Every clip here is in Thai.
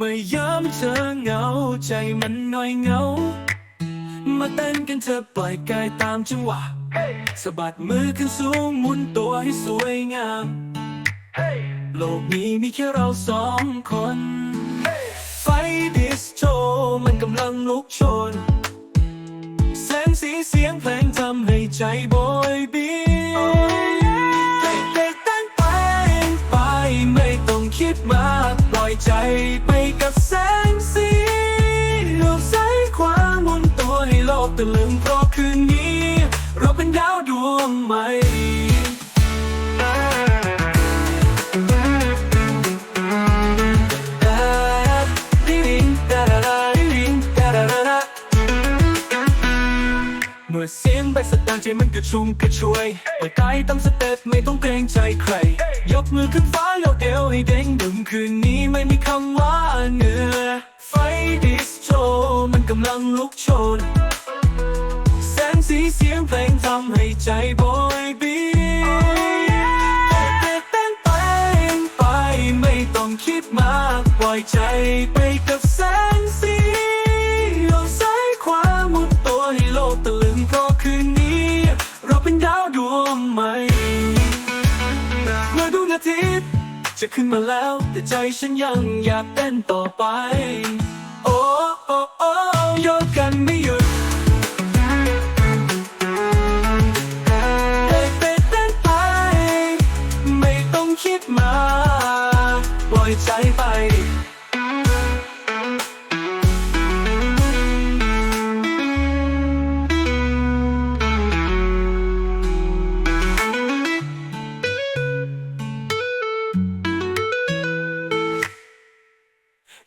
มื่อยามเธอเหงาใจมันหน่อยเหงา มาเต้นกันเธอปล่อยกายตามจังหวะสะบัดมือขึ้นสูงหมุนตัวให้สวยงาม โลกนี้มีแค่เราสองคน ไฟดิสโชมันกำลังลุกโชน แสงสีเสียงเพลงทำให้ใจโบยบินเด็กๆตั้งไปไปไม่ต้องคิดมากปล่ อยใจไปกับแสงสีโลกซ้ายขวาหมุนตัวให้โลกตะลึงเพราะคืนนี้ เราเป็นดาวดวงใหม่เมื่อเสียงแบสตาร์ใจมันกระชุ่มกระชวยเปิดกายตั้งสเต็ปไม่ต้องเกรงใจใคร ยกมือขึ้นฟ้ายกเอวให้เด้งดึง คืนนี้ไม่มีคำว่าเหนื่อยไฟดิสโชมันกำลังลุกโชน แสงสีเสียงเพลงทำให้ใจโบยบินเต้นเต้นไปไปไม่ต้องคิดมากปล่อยใจไปกับแสงสีโลกซ้ายขวาหมุนตัวให้โลกตะลึงเพราะคืนนี้ เราเป็นดาวดวงใหม่เมื่อดวงอาทิตย์ จะขึ้นมาแล้ว แต่ใจฉันยังอยากเต้นต่อไป โอ้โอ้โอ้โยกกันไม่หยุดเต้นไปเต้นไป ไม่ต้องคิดมากปล่อยใจไป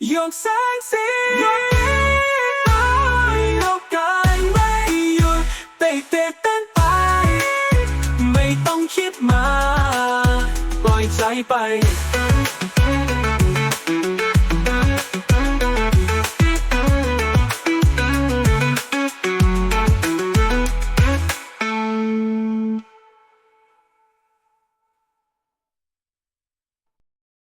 ยกแสงสียกไปยกกายไม่หยุดเตะเตะเต้นไป ไม่ต้องคิดมา ปล่อยใจไป